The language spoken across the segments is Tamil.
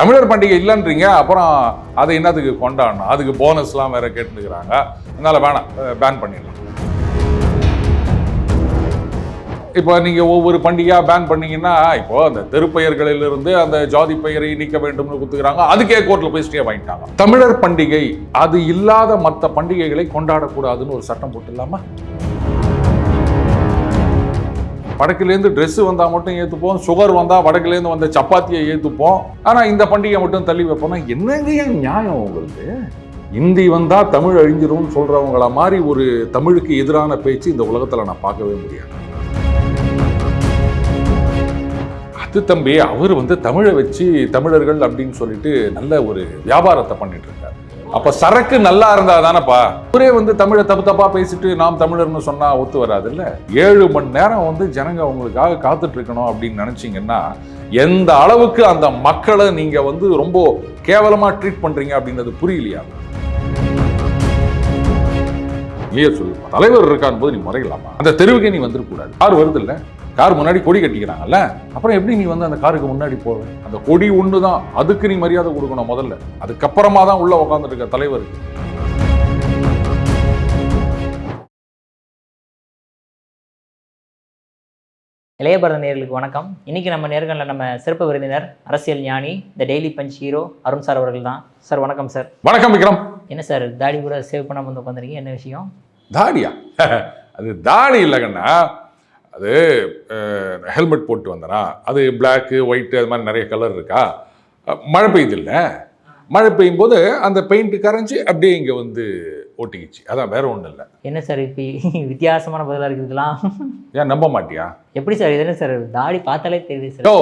தமிழர் பண்டிகை இல்லைன்றீங்க அப்புறம் அதை என்னத்துக்கு கொண்டாடணும்? அதுக்கு போனஸ்லாம் வேற கேட்டுக்கிறாங்க அதனால வேணாம் பேன் பண்ணிடலாம். இப்போ நீங்கள் ஒவ்வொரு பண்டிகையாக பேன் பண்ணீங்கன்னா இப்போ அந்த தெருப்பெயர்களிலிருந்து அந்த ஜாதி பெயரை நீக்க வேண்டும்னு குத்துக்கிறாங்க. அதுக்கே கோர்ட்டில் போய் ஸ்டே வாங்கிட்டாங்க. தமிழர் பண்டிகை அது இல்லாத மற்ற பண்டிகைகளை கொண்டாடக்கூடாதுன்னு ஒரு சட்டம் போட்டுலாமா வடக்குலேருந்து ட்ரெஸ்ஸு வந்தால் மட்டும் ஏற்றுப்போம் சுகர் வந்தால் வடக்குலேருந்து வந்த சப்பாத்தியை ஏற்றுப்போம் ஆனால் இந்த பண்டிகை மட்டும் தள்ளி வைப்போம்னா என்னங்க நியாயம் உங்களுக்கு? இந்தி வந்தால் தமிழ் அழிஞ்சிரும்னு சொல்கிறவங்கள மாதிரி ஒரு தமிழுக்கு எதிரான பேச்சு இந்த உலகத்தில் நான் பார்க்கவே முடியாது. அது தம்பி அவர் வந்து தமிழை வச்சு தமிழர்கள் அப்படின்னு சொல்லிட்டு நல்ல ஒரு வியாபாரத்தை பண்ணிட்டு இருக்காரு. அப்ப சரக்கு நல்லா இருந்தா தானப்பா? ஒரே வந்து தமிழை தப்பு தப்பா பேசிட்டு நாம் தமிழர்னு சொன்னா ஒத்து வராது இல்ல ஏழு மணி நேரம் வந்து ஜனங்க உங்களுக்காக காத்துட்டு இருக்கணும் அப்படின்னு நினைச்சீங்கன்னா எந்த அளவுக்கு அந்த மக்களை நீங்க வந்து ரொம்ப கேவலமா ட்ரீட் பண்றீங்க அப்படின்றது புரியலையா? இல்லையே சொல்லு தலைவர் இருக்கான் போது நீ முறையலாமா அந்த தெருவுக்கே நீ வந்துடக்கூடாது யார் வருது இல்லை கார் முன்னாடி கொடி கட்டிக்கிறாங்கல்ல? அப்புறம் எப்படி நீ வந்து அந்த காருக்கு முன்னாடி போவ? அந்த கொடி ஒன்று தான் அதுக்கு நீ மரியாதை கொடுக்கணும் முதல்ல. அதுக்கப்புறமா தான் உள்ள உட்காந்துட்டு இருக்க தலைவருக்கு இளைய பாரத நேயர்களுக்கு வணக்கம். இன்னைக்கு நம்ம நேர்களில் நம்ம சிறப்பு விருந்தினர் அரசியல் Gnani the daily punch hero Arun sir அவர்கள் தான். சார் வணக்கம் சார். வணக்கம் விக்ரம். என்ன சார் தாடி கூட சேவ் பண்ணாம வந்து உட்காந்துருக்கீங்க என்ன விஷயம்? தாடியா? அது தாடி இல்லைங்கண்ணா அது ஹெல்மெட் போட்டு வந்தனா அது பிளாக்கு ஒயிட்டு அது மாதிரி நிறைய கலர் இருக்கா? மழை பெய்யுது இல்லை மழை பெய்யும் போது அந்த பெயிண்ட் கரைஞ்சி அப்படியே இங்கே வந்து ஒட்டிக்கிச்சு. அதான் வேற ஒன்றும் இல்லை. என்ன சார் இப்போ வித்தியாசமான பதிலாக இருக்குது இதெல்லாம்? ஏன் நம்ப மாட்டியா? எப்படி சார் இது என்ன சார் தாடி பார்த்தாலே தெரியுது சார் யோ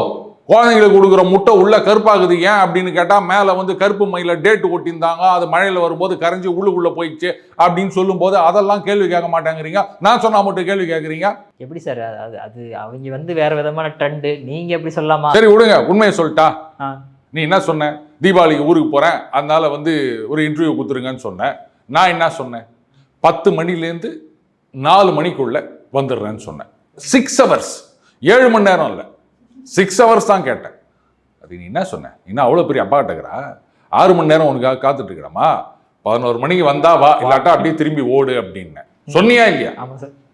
குழந்தைங்களுக்கு கொடுக்குற முட்டை உள்ள கருப்பாகுது ஏன் அப்படின்னு கேட்டால் மேலே வந்து கருப்பு மயில டேட் ஒட்டியிருந்தாங்க. அது மழையில் வரும்போது கரைஞ்சி உள்ளுக்குள்ளே போயிடுச்சு அப்படின்னு சொல்லும்போது அதெல்லாம் கேள்வி கேட்க மாட்டேங்கிறீங்க. நான் சொன்னா மட்டும் கேள்வி கேட்குறீங்க? எப்படி சார்? அது அது- அவங்க வந்து வேற விதமான ட்ரெண்டு நீங்க எப்படி சொல்லலாமா? சரி விடுங்க. உண்மையை சொல்லிட்டா? நீ என்ன சொன்ன? தீபாவளிக்கு ஊருக்கு போகிறேன் அதனால வந்து ஒரு இன்டர்வியூ கொடுத்துருங்கன்னு சொன்னேன். நான் என்ன சொன்னேன்? பத்து மணிலேருந்து நாலு மணிக்குள்ள வந்துடுறேன்னு சொன்னேன். சிக்ஸ் ஹவர்ஸ் ஏழு மணி நேரம் இல்லை. சிக்ஸ் ஹவர்ஸ் தான் கேட்டேன். அது நீ என்ன சொன்ன? என்ன அவ்வளோ பெரிய அப்பா கிட்டக்கிறா ஆறு மணி நேரம் உனக்காக காத்துட்டு இருக்கிறாமா பதினோரு மணிக்கு வந்தா வா இல்லாட்டா அப்படியே திரும்பி ஓடு அப்படின்னேன். சொன்னியா இல்லையா?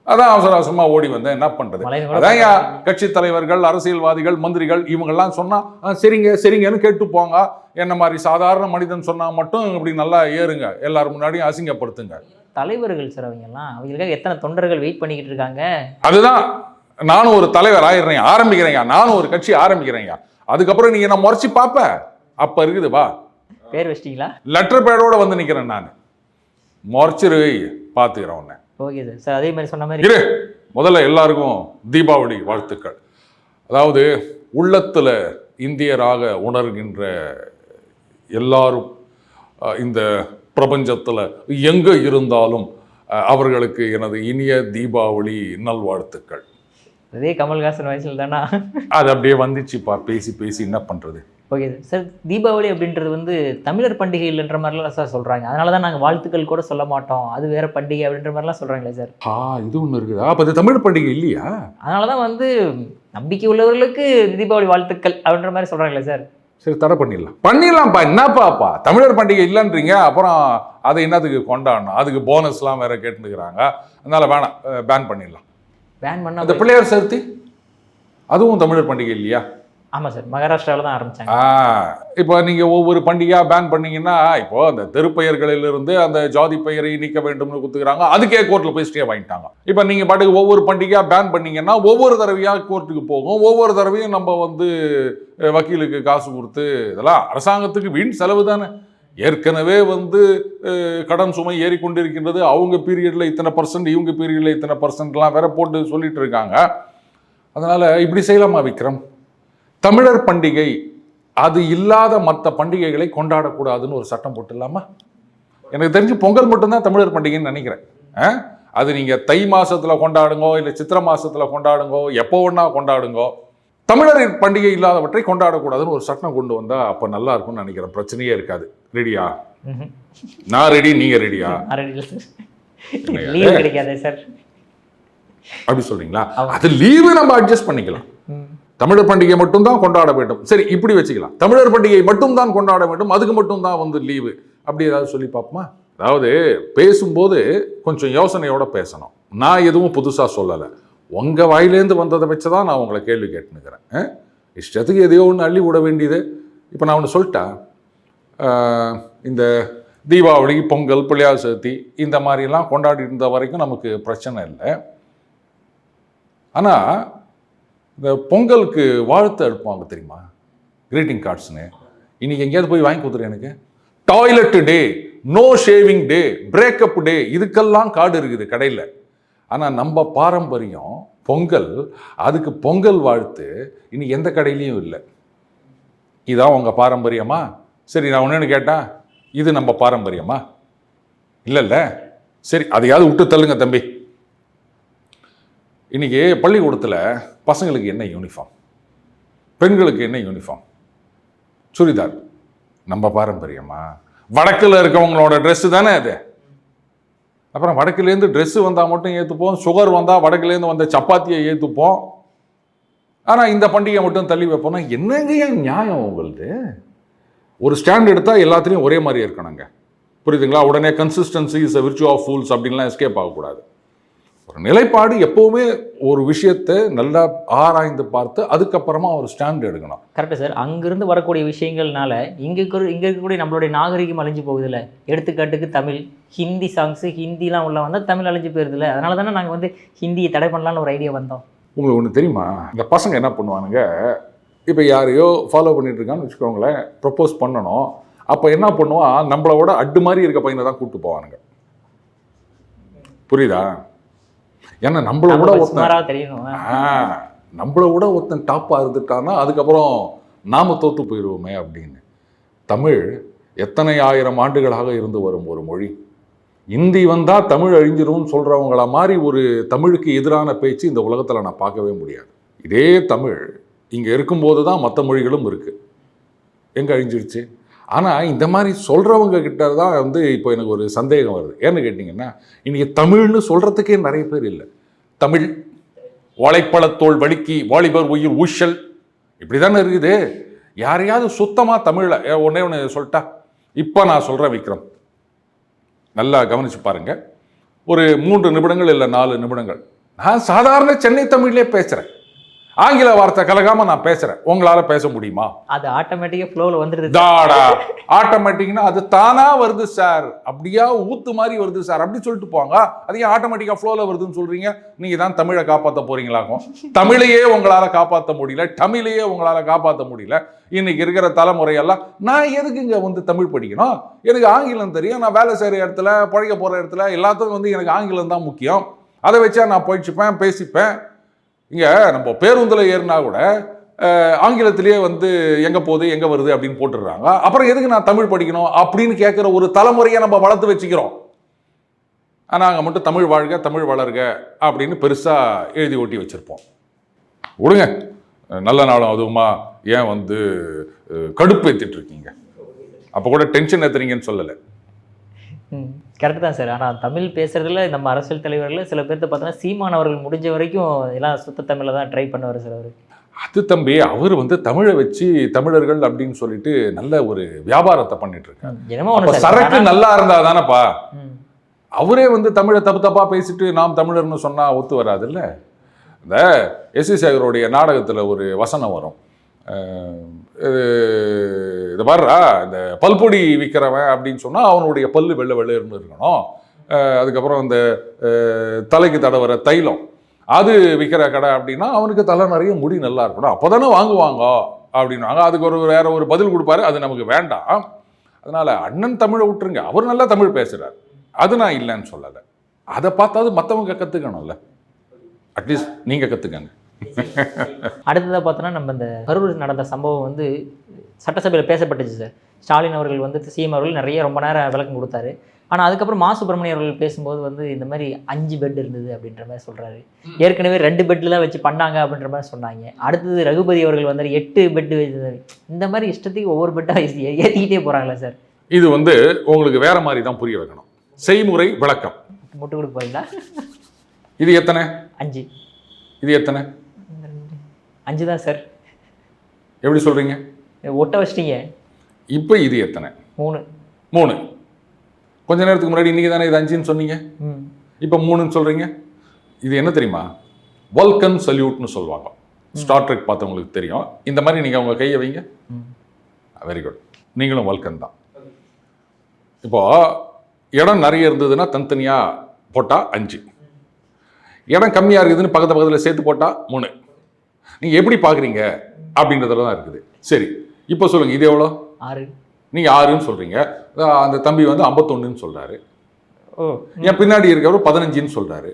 அதான் அவசர அவசரமா ஓடி வந்தேன். என்ன பண்றது? அதான் கட்சி தலைவர்கள் அரசியல்வாதிகள் மந்திரிகள் இவங்கெல்லாம் சொன்னா "ஆ, சரிங்க சரிங்கன்னு கேட்டு போங்க. என்ன மாதிரி சாதாரண மனிதன் சொன்னா மட்டும் இப்படி நல்லா ஏறுங்க. எல்லாரும் முன்னாடியும் அசிங்கப்படுத்துங்க. தலைவர்கள் எல்லாம் அவங்களுக்காக எத்தனை தொண்டர்கள் வெயிட் பண்ணிக்கிட்டு இருக்காங்க? அதுதான். நானும் ஒரு தலைவர் ஆயிடுறேன் ஆரம்பிக்கிறேன்யா. நானும் ஒரு கட்சி ஆரம்பிக்கிறேன்யா. அதுக்கப்புறம் நீங்க என்ன முறைச்சி பார்ப்ப அப்ப இருக்குது வா. பேர் வச்சிட்டீங்களா? லெட்டர் பேடோட வந்து நிக்கிறேன் நான். முறைச்சிரு பார்த்துக்கிறேன் உன்னை. Okay sir. சார் அதே மாதிரி சொன்ன மாதிரி இரு. முதல்ல எல்லாருக்கும் தீபாவளி வாழ்த்துக்கள். அதாவது உள்ளத்துல இந்தியராக உணர்கின்ற எல்லாரும் இந்த பிரபஞ்சத்துல எங்க இருந்தாலும் அவர்களுக்கு எனது இனிய தீபாவளி நல்வாழ்த்துக்கள். அதே கமல்ஹாசன் வயசுல தானா? அது அப்படியே வந்துச்சுப்பா. பேசி பேசி என்ன பண்றது? ஓகே சார் சார் தீபாவளி அப்படின்றது வந்து தமிழர் பண்டிகை இல்லைன்ற மாதிரிலாம் சார் சொல்கிறாங்க அதனால தான் நாங்கள் வாழ்த்துக்கள் கூட சொல்ல மாட்டோம். அது வேற பண்டிகை அப்படின்ற மாதிரிலாம் சொல்கிறாங்களே சார். ஆ இது ஒன்று இருக்குதா. அப்போ இது தமிழ் பண்டிகை இல்லையா? அதனால தான் வந்து நம்பிக்கை உள்ளவர்களுக்கு தீபாவளி வாழ்த்துக்கள் அப்படின்ற மாதிரி சொல்கிறாங்களே சார். சரி தடை பண்ணிடலாம். பண்ணிடலாம்ப்பா. என்னப்பாப்பா? தமிழர் பண்டிகை இல்லைன்றீங்க. அப்புறம் அதை என்னத்துக்கு கொண்டாடணும்? அதுக்கு போனஸ்லாம் வேற கேட்டுக்கிறாங்க அதனால வேணாம் பேன் பண்ணிடலாம். பேன் அந்த பண்ணால் பிள்ளையார் சதுர்த்தி? அதுவும் தமிழர் பண்டிகை இல்லையா? ஆமாம் சார். மகாராஷ்டிராவில் தான் ஆரம்பிச்சாங்க. ஆ இப்போ நீங்க ஒவ்வொரு பண்டிகையா பேன் பண்ணீங்கன்னா இப்போ அந்த தெருப்பெயர்களிலிருந்து அந்த ஜாதி பெயரை நீக்க வேண்டும்னு குத்துக்கிறாங்க. அதுக்கே கோர்ட்ல போய் ஸ்டே வாங்கிட்டாங்க. இப்போ நீங்க பாட்டுக்கு ஒவ்வொரு பண்டிகையா பேன் பண்ணீங்கன்னா ஒவ்வொரு தடவையா கோர்ட்டுக்கு போகும். ஒவ்வொரு தடவையும் நம்ம வந்து வக்கீலுக்கு காசு கொடுத்து இதெல்லாம் அரசாங்கத்துக்கு வீண் செலவு தானே ஏற்கனவே வந்து கடன் சுமை ஏறிக்கொண்டிருக்கின்றது. அவங்க பீரியடில் இத்தனை பர்சன்ட் இவங்க பீரியட்ல இத்தனை பர்சன்ட்லாம் வேற போட்டு சொல்லிட்டு இருக்காங்க. அதனால் இப்படி செய்யலாமா விக்ரம்? தமிழர் பண்டிகை அது இல்லாத மற்ற பண்டிகைகளை கொண்டாடக்கூடாதுன்னு ஒரு சட்டம் போட்டுடலாமா? எனக்கு தெரிஞ்சு பொங்கல் மட்டும்தான் தமிழர் பண்டிகைன்னு நினைக்கிறேன். ஆ? அது நீங்கள் தை மாதத்தில் கொண்டாடுங்கோ இல்லை சித்திரை மாதத்தில் கொண்டாடுங்கோ எப்போ ஒன்றா கொண்டாடுங்கோ தமிழர் பண்டிகை இல்லாதவற்றை கொண்டாடக்கூடாதுன்னு ஒரு சட்டம் கொண்டு வந்தா அப்ப நல்லா இருக்கும்னு நினைக்கிறேன். பிரச்சனையே இருக்காது. ரெடியா. நான் ரெடி நீங்க ரெடியா அப்படி சொல்றீங்களா. அது லீவு நம்ம அட்ஜஸ்ட் பண்ணிக்கலாம். தமிழர் பண்டிகை மட்டும்தான் கொண்டாட வேண்டும். சரி இப்படி வச்சுக்கலாம். தமிழர் பண்டிகை மட்டும்தான் கொண்டாட வேண்டும். அதுக்கு மட்டும்தான் வந்து லீவு அப்படி ஏதாவது சொல்லி பார்ப்போமா? அதாவது பேசும்போது கொஞ்சம் யோசனையோட பேசணும். நான் எதுவும் புதுசாக சொல்லலை. உங்கள் வாயிலேருந்து வந்ததை வச்சு தான் நான் உங்களை கேள்வி கேட்டுனுக்கிறேன் இஷ்டத்துக்கு எதையோ ஒன்று அள்ளி விட வேண்டியது. இப்போ நான் ஒன்று சொல்லிட்டா இந்த தீபாவளி பொங்கல் பிள்ளையார் சதுர்த்தி இந்த மாதிரிலாம் கொண்டாடி இருந்த வரைக்கும் நமக்கு பிரச்சனை இல்லை. ஆனால் இந்த பொங்கலுக்கு வாழ்த்து அனுப்புவாங்க தெரியுமா? க்ரீட்டிங் கார்ட்ஸ்னு இன்றைக்கி எங்கேயாவது போய் வாங்கி கொடுத்துரு எனக்கு. Toilet day no shaving day breakup day இதுக்கெல்லாம் கார்டு இருக்குது கடையில். ஆனால் நம்ம பாரம்பரியம் பொங்கல் அதுக்கு பொங்கல் வாழ்த்து இனி எந்த கடையிலையும் இல்லை. இதான் உங்கள் பாரம்பரியமா? சரி நான் ஒன்று கேட்டேன் இது நம்ம பாரம்பரியமா? இல்லைல்ல. சரி அதையாவது விட்டு தள்ளுங்க தம்பி. இன்னைக்கு பள்ளிக்கூடத்தில் பசங்களுக்கு என்ன யூனிஃபார்ம் பெண்களுக்கு என்ன யூனிஃபார்ம் சுடிதார். நம்ம பாரம்பரியமா? வடக்கில் இருக்கவங்களோட ட்ரெஸ்ஸு தானே அது? அப்புறம் வடக்குலேருந்து ட்ரெஸ்ஸு வந்தால் மட்டும் ஏற்றுப்போம் சுகர் வந்தால் வடக்குலேருந்து வந்த சப்பாத்தியை ஏற்றுப்போம் ஆனால் இந்த பண்டிகை மட்டும் தள்ளி வைப்போம்னா என்னங்க நியாயம் உங்களுது? ஒரு ஸ்டாண்ட் எடுத்தால் எல்லாத்துலேயும் ஒரே மாதிரி இருக்கணுங்க. புரியுதுங்களா? உடனே consistency is a virtue of fools அப்படின்லாம் எஸ்கேப் ஆகக்கூடாது. ஒரு நிலைப்பாடு எப்போவுமே ஒரு விஷயத்தை நல்லா ஆராய்ந்து பார்த்து அதுக்கப்புறமா ஒரு ஸ்டாண்ட் எடுக்கணும். கரெக்டு சார் அங்கிருந்து வரக்கூடிய விஷயங்கள்னால இங்கே இருக்கிற இங்கே இருக்கக்கூடிய நம்மளுடைய நாகரிகம் அழிஞ்சு போகுதுல்ல. எடுத்துக்காட்டுக்கு தமிழ். ஹிந்தி சாங்ஸு ஹிந்திலாம் உள்ள வந்தால் தமிழ் அழிஞ்சு போயிருதுல்ல. அதனால தானே நாங்கள் வந்து ஹிந்தியை தடை பண்ணலாம்னு ஒரு ஐடியா வந்தோம். உங்களுக்கு ஒன்று தெரியுமா? இந்த பசங்க என்ன பண்ணுவானுங்க? இப்போ யாரையோ ஃபாலோ பண்ணிட்டு இருக்கான்னு வச்சுக்கோங்களேன் ப்ரப்போஸ் பண்ணணும். அப்போ என்ன பண்ணுவான்? நம்மளோட அட்டு மாதிரி இருக்க பையனை தான் கூப்பிட்டு போவானுங்க. புரியுதா? ஏன்னா நம்மள விட ஒருத்தன் நம்மள விட ஒருத்தன் டாப்பாக இருந்துட்டான்னா அதுக்கப்புறம் நாம தோத்து போயிடுவோமே அப்படின்னு. தமிழ் எத்தனை ஆயிரம் ஆண்டுகளாக இருந்து வரும் ஒரு மொழி? இந்தி வந்தால் தமிழ் அழிஞ்சிரும்னு சொல்கிறவங்கள மாதிரி ஒரு தமிழுக்கு எதிரான பேச்சு இந்த உலகத்தில் நான் பார்க்கவே முடியாது. இதே தமிழ் இங்கே இருக்கும்போது தான் மற்ற மொழிகளும் இருக்குது எங்கே அழிஞ்சிருச்சு? ஆனால் இந்த மாதிரி சொல்கிறவங்க கிட்ட தான் வந்து இப்போ எனக்கு ஒரு சந்தேகம் வருது. ஏன்னு கேட்டிங்கன்னா இன்றைக்கி தமிழ்னு சொல்கிறதுக்கே நிறைய பேர் இல்லை. தமிழ் வாழைப்பழத்தோல் வழுக்கி வாலிபர் உயிர் ஊஷல் இப்படி தானே இருக்குது. யாரையாவது சுத்தமாக தமிழில் ஒன்றே ஒன்று சொல்லிட்டா இப்போ நான் சொல்கிறேன் விக்ரம். நல்லா கவனிச்சு பாருங்கள் ஒரு மூன்று நிமிடங்கள் இல்லை நாலு நிமிடங்கள். நான் சாதாரண சென்னை தமிழ்லேயே பேசுகிறேன் ஆங்கில வார்த்தை கலகாம நான் பேசுகிறேன் உங்களால் பேச முடியுமா? அது ஆட்டோமேட்டிக்காக ஃப்ளோவில் வந்துடுது. தாடா ஆட்டோமேட்டிக்னா அது தானா வருது சார் அப்படியா? ஊத்து மாதிரி வருது சார் அப்படி சொல்லிட்டு போங்க அது ஏன் ஆட்டோமேட்டிக்கா ஃப்ளோல வருதுன்னு சொல்றீங்க? நீங்க தான் தமிழை காப்பாற்ற போறீங்களாக்கும். தமிழையே உங்களால காப்பாற்ற முடியல. தமிழையே உங்களால காப்பாற்ற முடியல. இன்னைக்கு இருக்கிற தலைமுறையெல்லாம் நான் எதுக்கு இங்க வந்து தமிழ் படிக்கணும்? எனக்கு ஆங்கிலம் தெரியும். நான் வேலை செய்யற இடத்துல பழைக்க போற இடத்துல எல்லாத்துக்கும் வந்து எனக்கு ஆங்கிலம் தான் முக்கியம். அதை வச்சா நான் போயிடுச்சுப்பேன் பேசிப்பேன். இங்கே நம்ம பேருந்தில் ஏறினா கூட ஆங்கிலத்திலேயே வந்து எங்கே போகுது எங்கே வருது அப்படின்னு போட்டுடுறாங்க. அப்புறம் எதுக்கு நான் தமிழ் படிக்கணும் அப்படின்னு கேட்குற ஒரு தலைமுறையை நம்ம வளர்த்து வச்சுக்கிறோம். நாங்கள் மட்டும் தமிழ் வாழ்க தமிழ் வளர்க அப்படின்னு பெருசாக எழுதி ஓட்டி வச்சுருப்போம். விடுங்க. நல்ல நாளும் அதுவுமா ஏன் வந்து கடுப்பு ஏற்றிட்டு இருக்கீங்க? அப்போ கூட டென்ஷன் ஏற்றுறீங்கன்னு சொல்லலை. கரெக்டு தான் சார் ஆனால் தமிழ் பேசுறதுல நம்ம அரசியல் தலைவர்கள் சில பேர்த்த பார்த்தோன்னா சீமான் அவர்கள் முடிஞ்ச வரைக்கும் எல்லாம் சுத்த தமிழில் தான் ட்ரை பண்ணுவார் சார் அவர். அது தம்பி அவர் வந்து தமிழை வச்சு தமிழர்கள் அப்படின்னு சொல்லிட்டு நல்ல ஒரு வியாபாரத்தை பண்ணிட்டு இருக்காரு சரக்கு சார் நல்லா இருந்தா தானப்பா. அவரே வந்து தமிழை தப்பு தப்பா பேசிட்டு நாம் தமிழர்னு சொன்னா ஒத்து வராதுல்ல? இந்த எஸ். எஸ். அவருடைய நாடகத்துல ஒரு வசனம் வரும். இது இது பாருடா இந்த பல்பொடி விற்கிறவன் அப்படின்னு சொன்னால் அவனுடைய பல்லு வெள்ளை வெள்ளையர்னு இருக்கணும். அதுக்கப்புறம் இந்த தலைக்கு தடவர தைலம். அது விற்கிற கடை அப்படின்னா அவனுக்கு தலை நிறைய முடி நல்லா இருக்கணும். அப்போதானே வாங்குவாங்க அப்படின்னாங்க அதுக்கு ஒரு வேற ஒரு பதில் கொடுப்பாரு. அது நமக்கு வேண்டாம். அதனால் அண்ணன் தமிழை விட்டுருங்க. அவர் நல்லா தமிழ் பேசுகிறார் அது நான் இல்லைன்னு சொல்லலை. அதை பார்த்தாவது மற்றவங்க கற்றுக்கணும்ல அட்லீஸ்ட் நீங்கள் கற்றுக்கங்க அடுத்ததாக பார்த்தோன்னா நம்ம இந்த கரூர் நடந்த சம்பவம் வந்து சட்டசபையில் பேசப்பட்டுச்சு சார் ஸ்டாலின் அவர்கள் வந்து சிஎம் அவர்கள் நிறைய ரொம்ப நேரம் விளக்கம் கொடுத்தாரு. ஆனால் அதுக்கப்புறம் மா சுப்பிரமணியம் அவர்கள் பேசும்போது வந்து இந்த மாதிரி அஞ்சு பெட் இருந்தது அப்படின்ற மாதிரி சொல்கிறாரு ஏற்கனவே ரெண்டு பெட்டில் தான் வச்சு பண்ணாங்க அப்படின்ற மாதிரி சொன்னாங்க. அடுத்தது ரகுபதி அவர்கள் வந்து எட்டு பெட்டு இந்த மாதிரி இஷ்டத்துக்கு ஒவ்வொரு பெட்டாக ஏற்றிக்கிட்டே போகிறாங்களே சார் இது வந்து உங்களுக்கு வேற மாதிரி தான் புரிய வைக்கணும். செய்முறை விளக்கம். முட்டு கொடுக்க போறீங்களா இது எத்தனை? அஞ்சு. இது எத்தனை? அஞ்சு தான் சார். எப்படி சொல்றீங்க? ஒட்ட வச்சிட்டீங்க. இப்போ இது எத்தனை? மூணு. மூணு. கொஞ்ச நேரத்துக்கு முன்னாடி இன்னைக்கு தானே இது அஞ்சுன்னு சொன்னீங்க? இப்போ மூணுன்னு சொல்றீங்க? இது என்ன தெரியுமா? வல்கன் சல்யூட்னு சொல்லுவாங்க. ஸ்டார் ட்ரெக் பார்த்தவங்களுக்கு தெரியும். இந்த மாதிரி நீங்கள் உங்கள் கையை வைங்க. வெரி குட் நீங்களும் வல்கன் தான். இப்போ இடம் நிறைய இருந்ததுன்னா தனித்தனியாக போட்டால் அஞ்சு. இடம் கம்மியாக இருக்குதுன்னு பக்கத்து பக்கத்தில் சேர்த்து போட்டால் மூணு. நீங்கள் எப்படி பார்க்குறீங்க அப்படின்றதுல தான் இருக்குது. சரி இப்போ சொல்லுங்கள் இது எவ்வளோ? ஆறு. நீங்கள் ஆறுன்னு சொல்கிறீங்க அந்த தம்பி வந்து ஐம்பத்தொன்னுன்னு சொல்கிறாரு என் பின்னாடி இருக்கிறவர் பதினஞ்சுன்னு சொல்கிறாரு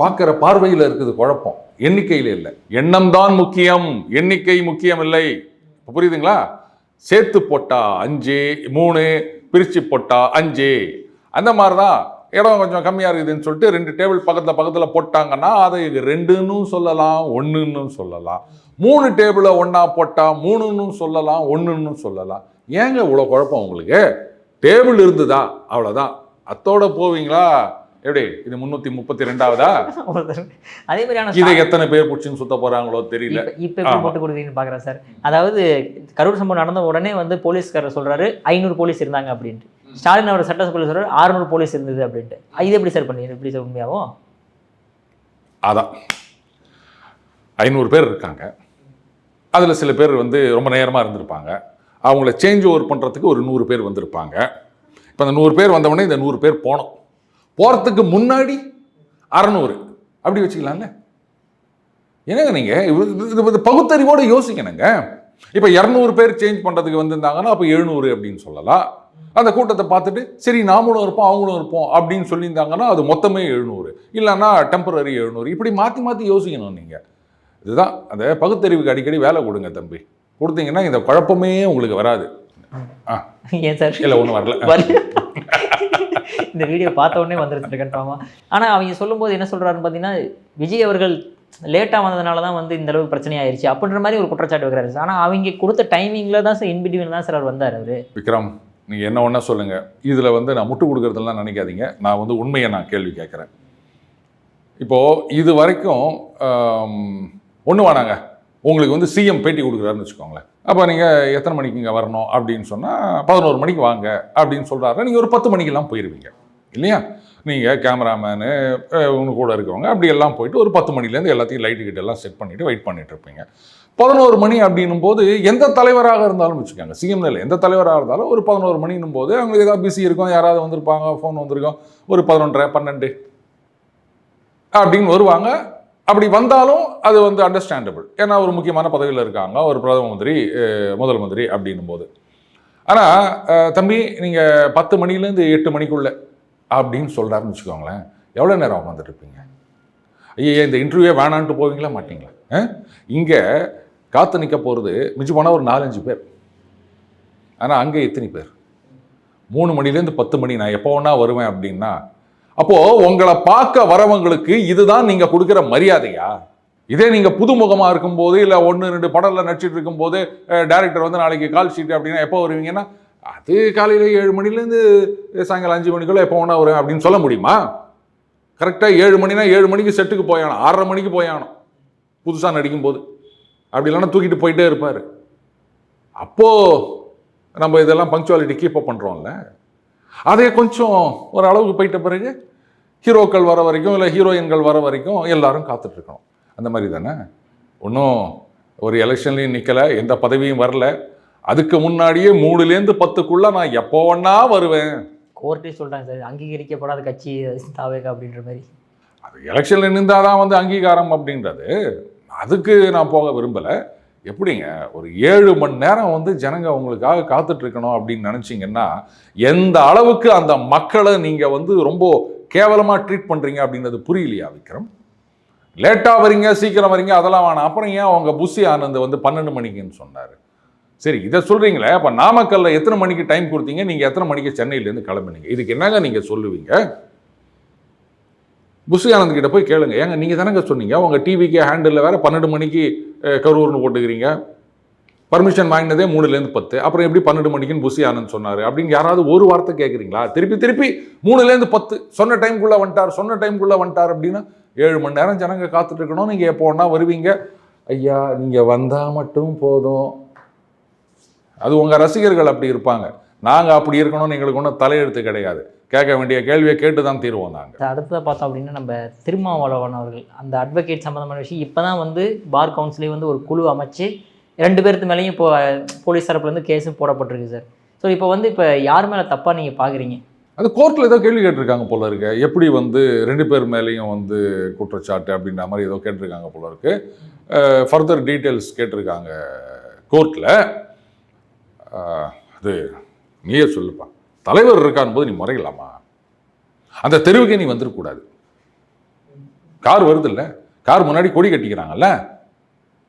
பார்க்குற பார்வையில் இருக்குது குழப்பம். எண்ணிக்கையில் இல்லை. எண்ணம் தான் முக்கியம் எண்ணிக்கை முக்கியம் இல்லை புரியுதுங்களா? சேர்த்து போட்டா அஞ்சு மூணு பிரித்து போட்டா அஞ்சு. அந்த மாதிரி தான் இடம் கொஞ்சம் கம்மியாக இருக்குதுன்னு சொல்லிட்டு ரெண்டு டேபிள் பக்கத்தில் பக்கத்தில் போட்டாங்கன்னா அதை ரெண்டுன்னு சொல்லலாம் ஒன்றுன்னு சொல்லலாம். மூணு டேபிளை ஒன்றா போட்டால் மூணுன்னு சொல்லலாம் ஒன்றுன்னு சொல்லலாம். ஏங்க இவ்வளோ குழப்பம் உங்களுக்கு? டேபிள் இருந்துதா? அவ்வளோதான் அத்தோட போவீங்களா? எப்படி? இது முந்நூற்றி முப்பத்தி ரெண்டாவதா அதே மாதிரியான இதை எத்தனை பேர் பிடிச்சின்னு சுத்த போறாங்களோ தெரியல. இப்ப எப்படி. போட்டு கொடுக்குறீங்கன்னு பாக்குறேன் சார். அதாவது கரூர் சம்பவம் நடந்த உடனே வந்து போலீஸ்காரர் சொல்றாரு ஐநூறு போலீஸ் இருந்தாங்க அப்படின்ட்டு. ஸ்டாலின் அவர் சட்டசபையில் சொல்கிறார் ஆறுநூறு போலீஸ் இருந்தது அப்படின்ட்டு. இது எப்படி சார் பண்ணி எப்படி சார் உண்மையாகும் அதான். ஐநூறு பேர் இருக்காங்க. அதில் சில பேர் வந்து ரொம்ப நேரமாக இருந்திருப்பாங்க. அவங்கள சேஞ்ச் ஓவர் பண்ணுறதுக்கு ஒரு நூறு பேர் வந்திருப்பாங்க. இப்போ அந்த நூறு பேர் வந்தவொடனே இந்த நூறு பேர் போனோம். போகிறதுக்கு முன்னாடி அறநூறு. அப்படி வச்சுக்கலாம்ல? என்னங்க நீங்கள் இது இது பகுத்தறிவோடு யோசிக்கணுங்க. இப்போ இரநூறு பேர் சேஞ்ச் பண்ணுறதுக்கு வந்திருந்தாங்கன்னா அப்போ எழுநூறு அப்படின்னு சொல்லலாம். அந்த கூட்டத்தை பார்த்துட்டு சரி நாமளும் இருப்போம் அவங்களும் இருப்போம் அப்படின்னு சொல்லியிருந்தாங்கன்னா அது மொத்தமே எழுநூறு. இல்லைன்னா டெம்பரரி எழுநூறு. இப்படி மாற்றி மாற்றி யோசிக்கணும் நீங்கள் இதுதான் அந்த பகுத்தறிவுக்கு அடிக்கடி வேலை கொடுங்க தம்பி. கொடுத்தீங்கன்னா இந்த குழப்பமே உங்களுக்கு வராது. ஆ. ஏன் சார்? இல்லை ஒன்றும் வரல. இந்த வீடியோ பார்த்த உடனே வந்துருச்சு கன்ஃபார்மா ஆனா அவங்க சொல்லும்போது என்ன சொல்றாருன்னு பார்த்தீங்கன்னா விஜய் அவர்கள் லேட்டாக வந்ததுனால தான் வந்து இந்த அளவுக்கு பிரச்சனை ஆயிருச்சு அப்படின்ற மாதிரி ஒரு குற்றச்சாட்டு வைக்கிறாரு சார். ஆனா அவங்க கொடுத்த டைமிங்ல தான் சார் இன்பிட்வீன் தான் சார் அவர் வந்தார் அவரு. விக்ரம். நீங்கள் என்ன ஒன்றா சொல்லுங்கள் இதில் வந்து நான் முட்டு கொடுக்குறதெல்லாம் நினைக்காதீங்க. நான் வந்து உண்மையை நான் கேள்வி கேட்குறேன். இப்போது இது வரைக்கும் ஒன்று வேணாங்க. உங்களுக்கு வந்து சிஎம் பேட்டி கொடுக்குறாருன்னு வச்சுக்கோங்களேன். அப்போ நீங்கள் எத்தனை மணிக்கு இங்கே வரணும் அப்படின்னு சொன்னால் பதினோரு மணிக்கு வாங்க அப்படின்னு சொல்கிறாரு நீங்கள் ஒரு பத்து மணிக்கெல்லாம் போயிடுவீங்க இல்லையா? நீங்கள் கேமராமேனு உங்க கூட இருக்கவங்க அப்படி எல்லாம் போயிட்டு ஒரு பத்து மணிலேருந்து எல்லாத்தையும் லைட்டு கிட்ட எல்லாம் செட் பண்ணிவிட்டு வெயிட் பண்ணிகிட்டு இருப்பீங்க. பதினோரு மணி அப்படின்னும் போது எந்த தலைவராக இருந்தாலும் வச்சுக்கோங்க சிஎம் இல்லை. எந்த தலைவராக இருந்தாலும் ஒரு பதினோரு மணின்னும் போது அங்கே ஏதாவது பிஸி இருக்கும் யாராவது வந்திருப்பாங்க ஃபோன் வந்திருக்கும். ஒரு பதினொன்றரை பன்னெண்டு அப்படின்னு வருவாங்க. அப்படி வந்தாலும் அது வந்து அண்டர்ஸ்டாண்டபிள் ஏன்னா ஒரு முக்கியமான பதவியில் இருக்காங்க ஒரு பிரதம மந்திரி முதல் மந்திரி அப்படின்னும் போது ஆனால் தம்பி நீங்கள் பத்து மணிலேருந்து எட்டு மணிக்குள்ள அப்படின்னு சொல்கிறாருன்னு வச்சுக்கோங்களேன் எவ்வளோ நேரம் உட்காந்துட்டு இருப்பீங்க? ஐயா இந்த இன்டர்வியூவே வேணான்ட்டு போவீங்களா மாட்டீங்களா? இங்கே காத்து நிற்க போகிறது மிஞ்சி போனால் ஒரு நாலஞ்சு பேர். ஆனால் அங்கே எத்தனை பேர்? மூணு மணிலேருந்து பத்து மணி நான் எப்போ வேணா வருவேன் அப்படின்னா அப்போது உங்களை பார்க்க வரவங்களுக்கு இதுதான் நீங்கள் கொடுக்குற மரியாதையா? இதே நீங்கள் புதுமுகமாக இருக்கும்போது இல்லை ஒன்று ரெண்டு படலில் நடிச்சிட்டு இருக்கும்போது டேரக்டர் வந்து நாளைக்கு கால் ஷீட் அப்படின்னா எப்போ வருவீங்கன்னா அது காலையில் ஏழு மணிலேருந்து சாயங்காலம் அஞ்சு மணிக்குள்ளே எப்போ வேணா வருவேன் அப்படின்னு சொல்ல முடியுமா? கரெக்டாக ஏழு மணினா ஏழு மணிக்கு செட்டுக்கு போயானோம் ஆறரை மணிக்கு போயானோம் புதுசாக நடிக்கும்போது. அப்படி இல்லைன்னா தூக்கிட்டு போயிட்டே இருப்பார். அப்போது நம்ம இதெல்லாம் பங்க்சுவாலிட்டி கீப் அப் பண்ணுறோம்ல அதே கொஞ்சம் ஒரு அளவுக்கு போயிட்ட பிறகு ஹீரோக்கள் வர வரைக்கும் இல்லை ஹீரோயின்கள் வர வரைக்கும் எல்லாரும் காத்துட்ருக்கணும் அந்த மாதிரி தானே? ஒன்றும் ஒரு எலெக்ஷன்லையும் நிற்கலை எந்த பதவியும் வரல. அதுக்கு முன்னாடியே மூணுலேருந்து பத்துக்குள்ளே நான் எப்போ வேணா வருவேன். கோர்ட்டே சொல்றாங்க சார் அங்கீகரிக்கப்படாத கட்சி தாவேகா அப்படின்ற மாதிரி. அது எலெக்ஷனில் நின்றால் தான் வந்து அங்கீகாரம் அப்படின்றது. அதுக்கு நான் போக விரும்பலை. எப்படிங்க? ஒரு ஏழு மணி நேரம் வந்து ஜனங்க உங்களுக்காக காத்துட்ருக்கணும் அப்படின்னு நினச்சிங்கன்னா எந்த அளவுக்கு அந்த மக்களை நீங்கள் வந்து ரொம்ப கேவலமாக ட்ரீட் பண்ணுறீங்க அப்படின்றது புரியலையா விக்ரம்? லேட்டாக வரீங்க சீக்கிரம் வரீங்க அதெல்லாம் வேணாம். அப்புறம் ஏன் அவங்க புஷி ஆனந்த் வந்து பன்னெண்டு மணிக்குன்னு சொன்னார்? சரி இதை சொல்கிறீங்களே அப்போ நாமக்கல்ல எத்தனை மணிக்கு டைம் கொடுத்தீங்க? நீங்கள் எத்தனை மணிக்கு சென்னையிலேருந்து கிளம்புனீங்க? இதுக்கு என்னங்க நீங்கள் சொல்லுவீங்க? புஷி ஆனந்த் கிட்ட போய் கேளுங்க. ஏங்க நீங்கள் தானங்க சொன்னீங்க? உங்கள் டிவிக்கு ஹேண்டில் வேற பன்னெண்டு மணிக்கு கரூர்னு போட்டுக்கிறீங்க. பர்மிஷன் வாங்கினதே மூணுலேருந்து பத்து. அப்புறம் எப்படி பன்னெண்டு மணிக்குன்னு புஷி ஆனந்த் சொன்னார்? அப்படின்னு யாராவது ஒரு வார்த்தை கேட்குறீங்களா திருப்பி திருப்பி மூணுலேருந்து பத்து. சொன்ன டைம்குள்ளே வந்துட்டார் சொன்ன டைம்குள்ளே வந்துட்டார் அப்படின்னா ஏழு மணி நேரம் ஜனங்க காத்துட்டு இருக்கணும் நீங்கள் எப்போ வேணா வருவீங்க. ஐயா நீங்கள் வந்தால் மட்டும் போதும். அது உங்கள் ரசிகர்கள் அப்படி இருப்பாங்க. நாங்கள் அப்படி இருக்கணும்னு எங்களுக்கு ஒன்றும் தலையெழுத்து கிடையாது. கேட்க வேண்டிய கேள்வியை கேட்டு தான் தீருவோம் நாங்கள் அடுத்ததாக பார்த்தோம் அப்படின்னா நம்ம திருமாவளவன் அவர்கள் அந்த அட்வொகேட் சம்மந்தமான விஷயம். இப்போ தான் வந்து பார் கவுன்சிலே வந்து ஒரு குழு அமைச்சு ரெண்டு பேர்த்து மேலேயும் இப்போ போலீஸ் தரப்புலேருந்து கேஸும் போடப்பட்டிருக்கு சார். ஸோ இப்போ வந்து இப்போ யார் மேலே தப்பாக நீங்கள் பார்க்குறீங்க அது கோர்ட்டில் ஏதோ கேள்வி கேட்டிருக்காங்க போல இருக்கு. எப்படி வந்து ரெண்டு பேர் மேலேயும் வந்து குற்றச்சாட்டு அப்படின்ற மாதிரி ஏதோ கேட்டிருக்காங்க போல இருக்கு. ஃபர்தர் டீட்டெயில்ஸ் கேட்டிருக்காங்க கோர்ட்டில் அது நீயே சொல்லுப்பா. தலைவர் இருக்கான் போது நீ முறையலாமா? அந்த தெருவுக்கே நீ வந்துடக்கூடாது கார் வருது இல்லை கார் முன்னாடி கொடி கட்டிக்கிறாங்கல்ல?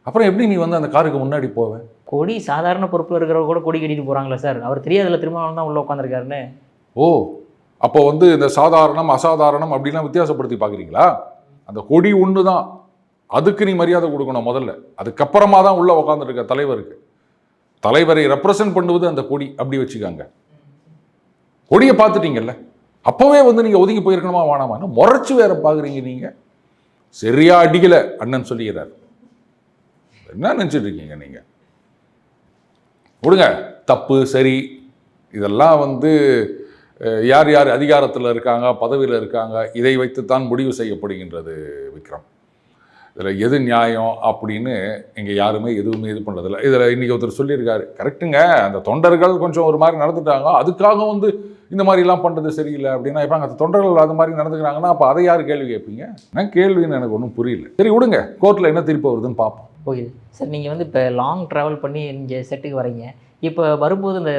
அப்புறம் எப்படி நீ வந்து அந்த காருக்கு முன்னாடி போவ? கொடி சாதாரண பொறுப்பில் இருக்கிறவங்க கூட கொடி கட்டிட்டு போகிறாங்களா சார். அவர் தெரியாதுல திருமாவளவன் தான் உள்ளே உட்காந்துருக்காருன்னு ஓ அப்போ வந்து இந்த சாதாரணம் அசாதாரணம் அப்படிலாம் வித்தியாசப்படுத்தி பார்க்குறீங்களா? அந்த கொடி ஒன்று தான். அதுக்கு நீ மரியாதை கொடுக்கணும் முதல்ல. அதுக்கப்புறமா தான் உள்ள உட்காந்துருக்க தலைவருக்கு. தலைவரை ரெப்ரசன்ட் பண்ணுவது அந்த கொடி அப்படி வச்சுக்காங்க. கொடியை பார்த்துட்டீங்கல்ல? அப்போவே வந்து நீங்கள் ஒதுங்கி போயிருக்கணுமா வேணாமா முறைச்சி வேற பார்க்குறீங்க நீங்கள் சரியா அடிக்கல அண்ணன் சொல்லிக்கிறார். என்ன நினச்சிட்டு இருக்கீங்க நீங்கள் விடுங்க. தப்பு சரி. இதெல்லாம் வந்து யார் யார் அதிகாரத்தில் இருக்காங்க பதவியில் இருக்காங்க இதை வைத்துத்தான் முடிவு செய்யப்படுகின்றது விக்ரம். இதில் எது நியாயம் அப்படின்னு இங்கே யாருமே எதுவுமே இது பண்ணுறதில்ல இதில் இன்றைக்கி ஒருத்தர் சொல்லியிருக்காரு கரெக்டுங்க அந்த தொண்டர்கள் கொஞ்சம் ஒரு மாதிரி நடந்துட்டாங்க அதுக்காக வந்து இந்த மாதிரிலாம் பண்ணுறது சரியில்லை. அப்படின்னா இப்போ அந்த தொண்டர்கள் அது மாதிரி நடந்துக்கிறாங்கன்னா அப்போ அதை யார் கேள்வி கேட்பீங்க? நான் கேள்வின்னு எனக்கு ஒன்றும் புரியல. சரி விடுங்க கோர்ட்டில் என்ன திருப்பி வருதுன்னு பார்ப்போம். ஓகே சார் நீங்கள் வந்து இப்போ லாங் ட்ராவல் பண்ணி இங்கே செட்டுக்கு வரீங்க. இப்போ வரும்போது இந்த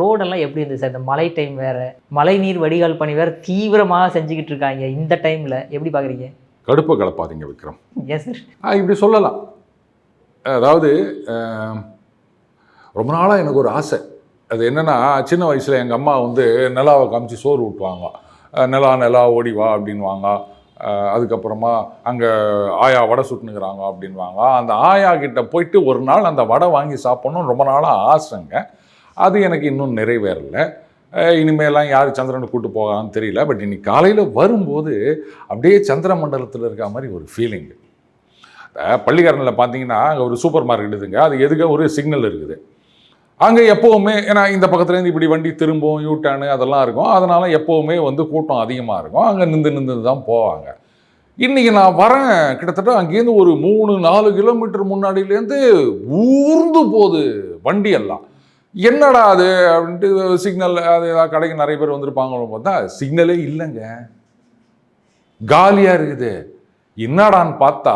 ரோடெல்லாம் எப்படி இருந்தது சார்? இந்த மழை டைம் வேறு மழை நீர் வடிகால் பணி வேறு தீவிரமாக செஞ்சுக்கிட்டு இருக்காங்க இந்த டைமில் எப்படி பார்க்குறீங்க கடுப்பை கலப்பாதீங்க விக்ரம். இப்படி சொல்லலாம். அதாவது ரொம்ப நாளாக எனக்கு ஒரு ஆசை. அது என்னென்னா சின்ன வயசில் எங்கள் அம்மா வந்து நிலாவை காமிச்சு சோறு ஊட்டுவாங்க. நிலா நிலா ஓடி வா அப்படின்வாங்க அதுக்கப்புறமா அங்கே ஆயா வடை சுட்டுனுக்குறாங்க அப்படின்வாங்க அந்த ஆயா கிட்ட போயிட்டு ஒரு நாள் அந்த வடை வாங்கி சாப்பிட்ணுன்னு ரொம்ப நாளாக ஆசைங்க. அது எனக்கு இன்னும் நிறைவேறலை. இனிமேலாம் யார் சந்திரனை கூட்டு போகலான்னு தெரியல. பட் இன்னைக்கு காலையில் வரும்போது அப்படியே சந்திர மண்டலத்தில் இருக்க மாதிரி ஒரு ஃபீலிங் பள்ளிக்காரனில் பார்த்தீங்கன்னா அங்கே ஒரு சூப்பர் மார்க்கெட் இதுங்க அது எதுக்கு? ஒரு சிக்னல் இருக்குது. அங்கே எப்போவுமே ஏன்னா இந்த பக்கத்துலேருந்து இப்படி வண்டி திரும்பும் யூ அதெல்லாம் இருக்கும். அதனால் எப்போவுமே வந்து கூட்டம் அதிகமாக இருக்கும். அங்கே நின்று நின்று தான் போவாங்க. இன்றைக்கி நான் வரேன். கிட்டத்தட்ட அங்கேருந்து ஒரு மூணு நாலு கிலோமீட்டர் முன்னாடியிலேருந்து ஊர்ந்து போகுது வண்டியெல்லாம் என்னடா அது அப்படின்ட்டு சிக்னல் அது ஏதாவது கடைக்கு நிறைய பேர் வந்திருப்பாங்களோ பார்த்தா சிக்னலே இல்லைங்க. காலியாக இருக்குது. என்னடான்னு பார்த்தா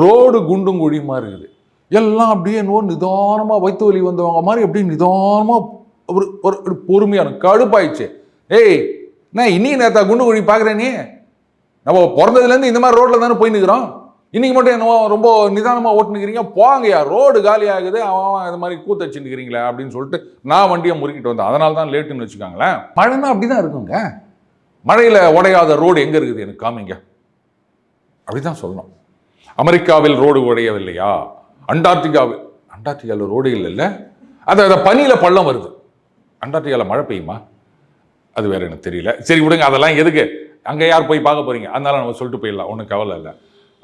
ரோடு குண்டும் குழியுமா இருக்குது. எல்லாம் அப்படியே நோ நிதானமாக வைத்து வலி வந்தவங்க மாதிரி அப்படியே நிதானமாக ஒரு ஒரு ஒரு பொறுமையான கடுப்பாயிடுச்சு. ஏய் நான் இன்னைக்கு நேத்தா குண்டு குழி பார்க்குறேன் நீ? நம்ம பிறந்ததுலேருந்து இந்த மாதிரி ரோட்டில் தானே போய் நிற்கிறோம் இன்னைக்கு மட்டும் என்னவோ ரொம்ப நிதானமாக ஓட்டுனுக்கிறீங்க. போங்கய்யா ரோடு காலி ஆகுது. அவன் இது மாதிரி கூத்தச்சுன்னுக்கிறீங்களே அப்படின்னு சொல்லிட்டு நான் வண்டியை முறுக்கிட்டு வந்தேன். அதனால தான் லேட்டுன்னு வச்சுக்கோங்களேன். மழைன்னா அப்படி தான் இருக்குங்க. மழையில் உடையாத ரோடு எங்கே இருக்குது? எனக்கு காமிங்க. அப்படி தான் சொல்லணும். அமெரிக்காவில் ரோடு உடையவில்லையா? அண்டார்டிகாவில் அண்டார்டிகாவில் ரோடு இல்லைல்ல அது அதை பனியில் பள்ளம் வருது. அண்டார்டிகாவில் மழை பெய்யுமா? அது வேறு எனக்கு தெரியல. சரி விடுங்க. அதெல்லாம் எதுக்கு? அங்கே யார் போய் பார்க்க போகிறீங்க அதனால நம்ம சொல்லிட்டு போயிடலாம். ஒன்றும் கவலை இல்லை.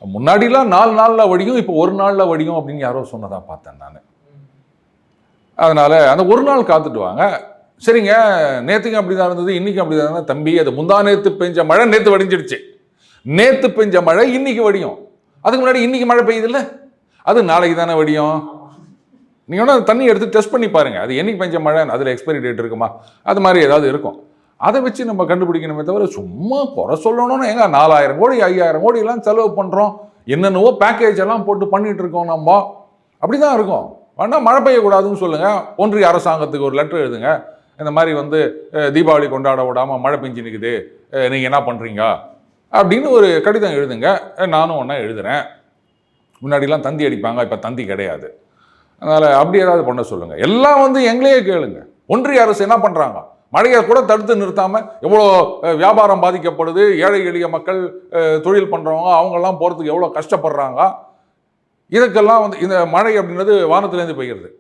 முன்னாடிலாம் நாலு நாளில் வடியும் இப்போ ஒரு நாளில் வடியும் அப்படின்னு யாரோ சொன்னதாக பார்த்தேன் நான். அதனால் அந்த ஒரு நாள் காத்துட்டு வாங்க. சரிங்க நேற்றுக்கும் அப்படி தான் இருந்தது இன்றைக்கும் அப்படி தான் இருந்தது. தம்பி அது முந்தா நேற்று பெஞ்ச மழை நேற்று வடிஞ்சிடுச்சு. நேற்று பெஞ்ச மழை இன்னைக்கு வடியும். அதுக்கு முன்னாடி இன்றைக்கி மழை பெய்யுதுல்ல? அது நாளைக்கு தானே வடியும். நீங்கள் வேணால் தண்ணி எடுத்து டெஸ்ட் பண்ணி பாருங்கள் அது என்றைக்கு பெஞ்ச மழை அதில் எக்ஸ்பைரி டேட் இருக்குமா? அது மாதிரி ஏதாவது இருக்கும். அதை வச்சு நம்ம கண்டுபிடிக்கணுமே தவிர சும்மா குறை சொல்லணும்னு எங்க நாலாயிரம் கோடி ஐயாயிரம் கோடி எல்லாம் செலவு பண்ணுறோம் என்னென்னவோ பேக்கேஜ் எல்லாம் போட்டு பண்ணிட்டு இருக்கோம் நம்ம. அப்படி தான் இருக்கும். வேணா மழை பெய்யக்கூடாதுன்னு சொல்லுங்கள் ஒன்றிய அரசாங்கத்துக்கு ஒரு லெட்டர் எழுதுங்க. இந்த மாதிரி வந்து தீபாவளி கொண்டாட விடாமல் மழை பெஞ்சு நிற்குது நீங்கள் என்ன பண்ணுறீங்க அப்படின்னு ஒரு கடிதம் எழுதுங்க. நானும் ஒன்றா எழுதுகிறேன் முன்னாடிலாம் தந்தி அடிப்பாங்க இப்போ தந்தி கிடையாது. அதனால் அப்படி ஏதாவது பண்ண சொல்லுங்கள் எல்லாம் வந்து எங்களையே கேளுங்க. ஒன்றிய அரசு என்ன பண்ணுறாங்க மழையை கூட தடுத்து நிறுத்தாமல் எவ்வளோ வியாபாரம் பாதிக்கப்படுது ஏழை எளிய மக்கள் தொழில் பண்ணுறவங்க அவங்கெல்லாம் போகிறதுக்கு எவ்வளோ கஷ்டப்படுறாங்க. இதுக்கெல்லாம் வந்து இந்த மழை அப்படின்றது வானத்துலேருந்து பெய்கிறது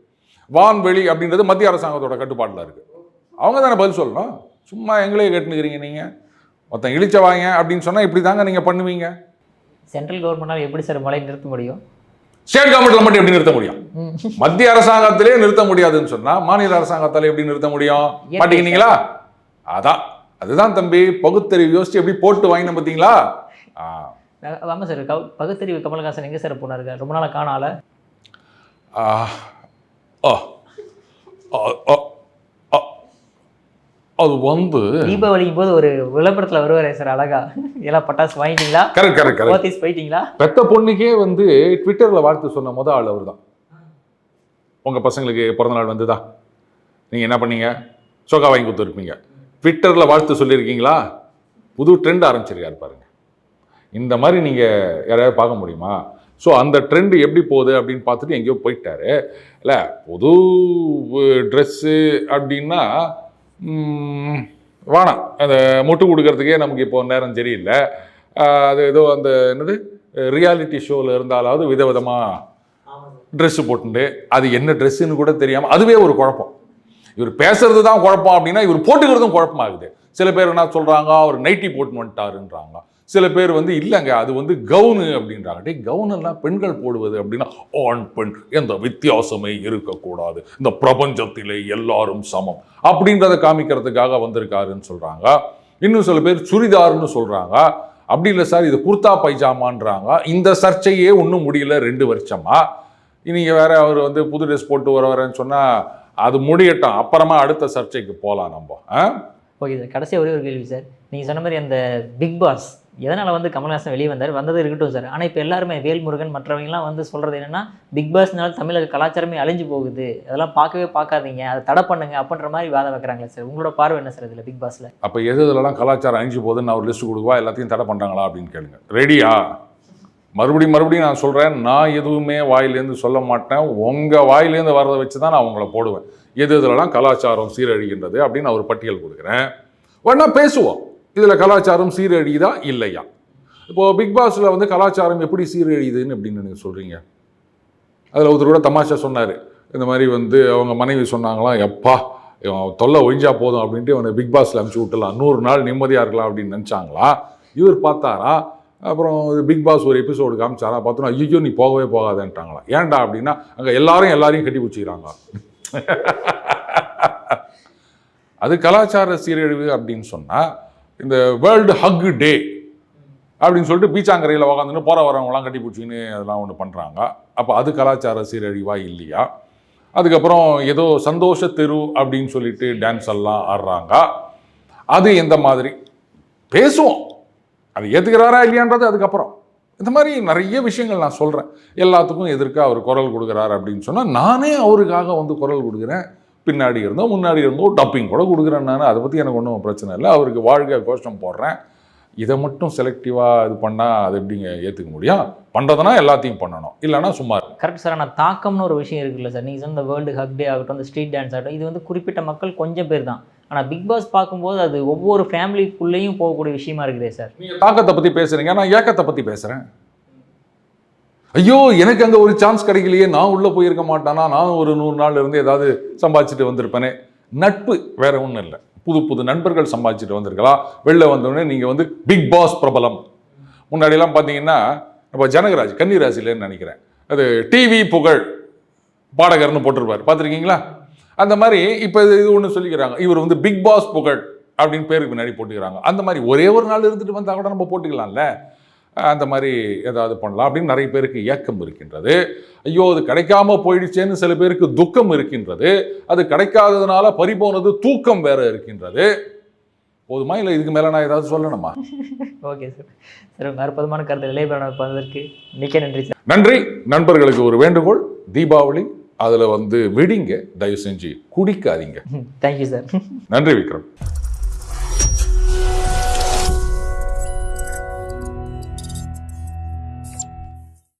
வான்வெளி அப்படின்றது மத்திய அரசாங்கத்தோட கட்டுப்பாட்டில் இருக்குது அவங்க தானே பதில் சொல்லணும்? சும்மா எங்களே கேட்டுனுக்கிறீங்க நீங்கள் ஒருத்தன் இழிச்சவாங்க அப்படின்னு சொன்னால் இப்படி தாங்க நீங்கள் பண்ணுவீங்க. சென்ட்ரல் கவர்மெண்டால் எப்படி சார் மழை நிறுத்த முடியும்? ஸ்டேட் கவர்மெண்ட்ல மட்டும் எப்படி நிறுத்த முடியும்? மத்திய அரசாங்கத்திலே நிறுத்த முடியாதுன்னு சொன்னா மாநில அரசாங்கத்தால எப்படி நிறுத்த முடியும்? மாட்டீங்களா அதான் அதுதான் தம்பி பகுத்தறிவு யோசிச்சு எப்படி போட்டு வாங்கின பார்த்தீங்களா. ஆமாம் சார் பகுத்தறிவு கமல்ஹாசன் எங்கே சார் போனாரு ரொம்ப நாளாக காணால ஆ. ஆ. அது வந்து தீபாவளிக்கும் போது ஒரு விளம்பரத்தில் வருவாரே சார் அழகா. எல்லாம் பட்டாசு வாங்கிட்டீங்களா? Correct correct correct. போயிட்டீங்களா? பெத்த பொண்ணுக்கே வந்து ட்விட்டர்ல வாழ்த்து சொன்ன முத ஆள் அவர் தான் உங்க பசங்களுக்கு பிறந்த நாள் வந்துதா? நீங்க என்ன பண்ணீங்க? சோகா வாங்கி கொடுத்துருப்பீங்க. ட்விட்டர்ல வாழ்த்து சொல்லியிருக்கீங்களா? புது ட்ரெண்ட் ஆரம்பிச்சிருக்காரு பாருங்க. இந்த மாதிரி நீங்க யாரையாவது பார்க்க முடியுமா? ஸோ அந்த ட்ரெண்ட் எப்படி போகுது அப்படின்னு பார்த்துட்டு எங்கேயோ போயிட்டாரு. இல்லை புது ட்ரெஸ்ஸு அப்படின்னா வேணாம். அந்த முட்டு கொடுக்கறதுக்கே நமக்கு இப்போ நேரம் சரியில்லை. அது ஏதோ அந்த என்னது? ரியாலிட்டி ஷோவில் இருந்தாலாவது விதவிதமாக ட்ரெஸ்ஸு போட்டுண்டு. அது என்ன ட்ரெஸ்ஸுன்னு கூட தெரியாமல் அதுவே ஒரு குழப்பம். இவர் பேசுறது தான் குழப்பம் அப்படின்னா இவர் போட்டுக்கிறதும் குழப்பமாகுது. சில பேர் என்ன சொல்கிறாங்க அவர் நைட்டி போட்டுன்னு வந்துட்டாருன்றாங்க. சில பேர் வந்து இல்லைங்க அது வந்து கவுனு அப்படின்றாங்க. டே கவுனெல்லாம் பெண்கள் போடுவது அப்படின்னா ஆண் பெண் எந்த வித்தியாசமே இருக்கக்கூடாது. இந்த பிரபஞ்சத்திலே எல்லாரும் சமம். அப்படின்றத காமிக்கிறதுக்காக வந்திருக்காருன்னு சொல்கிறாங்க இன்னும் சில பேர் சுரிதார்னு சொல்கிறாங்க அப்படி இல்லை சார் இது குர்தா பைஜாமான்றாங்க. இந்த சர்ச்சையே ஒன்றும் முடியல ரெண்டு வருஷமா. நீங்கள் வேற அவர் வந்து புது ட்ரெஸ் போட்டு வர வரேன்னு சொன்னால் அது முடியட்டும். அப்புறமா அடுத்த சர்ச்சைக்கு போகலாம் நம்ம. ஆ? ஓகே சார் கடைசி ஒரே ஒரு கேள்வி சார். நீங்கள் சொன்ன மாதிரி அந்த பிக் பாஸ் எதனால் வந்து கமல்ஹாசன் வெளியே வந்தார்? வந்தது இருக்கட்டும் சார். ஆனால் இப்போ எல்லாருமே வேல்முருகன் மற்றவங்கலாம் வந்து சொல்கிறது என்னென்னா பிக் பாஸ்னால தமிழக கலாச்சாரமே அழிஞ்சு போகுது. அதெல்லாம் பார்க்கவே பார்க்காதீங்க. அதை தடை பண்ணுங்க. அப்படின்ற மாதிரி வாதம் வைக்கிறாங்களே சார். உங்களோட பார்வை என்ன சார் இதில் பிக் பாஸில்? அப்போ எது இதெல்லாம் கலாச்சாரம் அழிஞ்சு போகுதுன்னு அவர் லிஸ்ட் கொடுக்குவா? எல்லாத்தையும் தடை பண்ணுறாங்களா அப்படின்னு கேளுங்க. ரெடியா மறுபடியும் மறுபடியும் நான் சொல்கிறேன் நான் எதுவுமே வாயிலேருந்து சொல்ல மாட்டேன். உங்கள் வாயிலேருந்து வர்றதை வச்சு தான் நான் உங்களை போடுவேன். எது இதெல்லாம் கலாச்சாரம் சீரழிகின்றது அப்படின்னு நான் ஒரு பட்டியல் கொடுக்குறேன். வேணா பேசுவோம். இதில் கலாச்சாரம் சீரழியுதா? இல்லையா? இப்போ பிக் பாஸில் வந்து கலாச்சாரம் எப்படி சீரழியுதுன்னு அப்படின்னு நீங்கள் சொல்கிறீங்க அதில் ஒருத்தர் கூட தமாஷா சொன்னார். இந்த மாதிரி வந்து அவங்க மனைவி சொன்னாங்களாம் எப்பா இவன் தொல்லை ஒழிஞ்சா போதும் அப்படின்ட்டு இவனை பிக் பாஸில் அனுப்பிச்சி விட்டலாம் நூறு நாள் நிம்மதியாக இருக்கலாம் அப்படின்னு நினச்சாங்களா? இவர் பார்த்தாரா? அப்புறம் பிக் பாஸ் ஒரு எபிசோடு காமிச்சாரா? பார்த்தோன்னா ஐயோ நீ போகவே போகாதேன்ட்டாங்களா? ஏன்டா அப்படின்னா அங்கே எல்லாரும் எல்லாரையும் கட்டி பிடிச்சிக்கிறாங்க. அது கலாச்சார சீரழிவு அப்படின்னு சொன்னால் இந்த வேர்ல்டு ஹக் டே அப்படின்னு சொல்லிட்டு பீச்சாங்கரையில் உக்காந்துன்னு போகிற வரவங்களாம் கட்டி பிடிச்சின்னு அதெல்லாம் ஒன்று பண்ணுறாங்க அப்போ அது கலாச்சார சீரழிவாக இல்லையா? அதுக்கப்புறம் ஏதோ சந்தோஷ தெரு அப்படின்னு சொல்லிட்டு டான்ஸ் எல்லாம் ஆடுறாங்க. அது எந்த மாதிரி? பேசுவோம். அது ஏற்றுக்கிறாரா இல்லையான்றது அதுக்கப்புறம். இந்த மாதிரி நிறைய விஷயங்கள் நான் சொல்கிறேன் எல்லாத்துக்கும் எதிர்க்க அவர் குரல் கொடுக்குறாரு அப்படின்னு சொன்னால் நானே அவருக்காக வந்து குரல் கொடுக்குறேன். பின்னாடி இருந்தோ முன்னாடி இருந்தோ டப்பிங் கூட கொடுக்குறேன் நான். அதை பற்றி எனக்கு ஒன்றும் பிரச்சனை இல்லை. அவருக்கு வாழ்க கோஷம் போடுறேன். இதை மட்டும் செலக்டிவாக இது பண்ணால் அது எப்படிங்க ஏற்றுக்க முடியும்? பண்ணுறதுனா எல்லாத்தையும் பண்ணணும். இல்லைன்னா சும்மா கரெக்ட் சார் ஆனால் தாக்கம்னு ஒரு விஷயம் இருக்குல்ல சார் நீங்கள் சொன்ன வேர்ல்டு ஹக் டே ஆகட்டும் அந்த ஸ்ட்ரீட் டான்ஸ் ஆகட்டும் இது வந்து குறிப்பிட்ட மக்கள் கொஞ்சம் பேர் தான். ஆனால் பிக் பாஸ் பார்க்கும்போது அது ஒவ்வொரு ஃபேமிலிக்குள்ளேயும் போகக்கூடிய விஷயமா இருக்குதே சார் நீங்கள் தாக்கத்தை பற்றி பேசுகிறீங்க நான் ஏக்கத்தை பற்றி பேசுகிறேன் ஐயோ எனக்கு அங்கே ஒரு சான்ஸ் கிடைக்கலையே. நான் உள்ளே போயிருக்க மாட்டானா? நான் ஒரு நூறு நாள் இருந்து ஏதாவது சம்பாதிச்சுட்டு வந்திருப்பேனே. நட்பு வேற ஒன்றும் இல்லை. புது புது நண்பர்கள் சம்பாதிச்சுட்டு வந்திருக்கலாம் வெளில வந்தோடனே நீங்கள் வந்து பிக் பாஸ் பிரபலம். முன்னாடியெல்லாம் பார்த்தீங்கன்னா இப்போ ஜனகராஜ் கன்னிராசிலேன்னு நினைக்கிறேன். அது டிவி புகழ் பாடகர்னு போட்டிருப்பார். பார்த்துருக்கீங்களா? அந்த மாதிரி இப்போ இது இது ஒன்று சொல்லிக்கிறாங்க. இவர் வந்து பிக் பாஸ் புகழ் அப்படின்னு பேருக்கு பின்னாடி போட்டுக்கிறாங்க. அந்த மாதிரி ஒரே ஒரு நாள் இருந்துட்டு வந்தால் கூட நம்ம போட்டுக்கலாம்ல. அந்த மாதிரி ஏதாவது பண்ணலாம் அப்படின்னு நிறைய பேருக்கு ஏக்கம் இருக்கின்றது. ஐயோ அது கிடைக்காம போயிடுச்சேன்னு சில பேருக்கு துக்கம் இருக்கின்றது. அது கிடைக்காததுனால பறிபோனது தூக்கம் வேற இருக்கின்றது. போதுமா? இல்லை இதுக்கு மேலே நான் ஏதாவது சொல்லணுமா? Okay sir. சார் உங்கள் அற்புதமான கருத்தை நிலைபெற பண்ணதற்கு மிக்க நன்றி சார். நன்றி. நண்பர்களுக்கு ஒரு வேண்டுகோள். தீபாவளி அதில் வந்து வெடிங்க. தயவு செஞ்சு குடிக்காதீங்க. தேங்க்யூ சார் நன்றி விக்ரம்.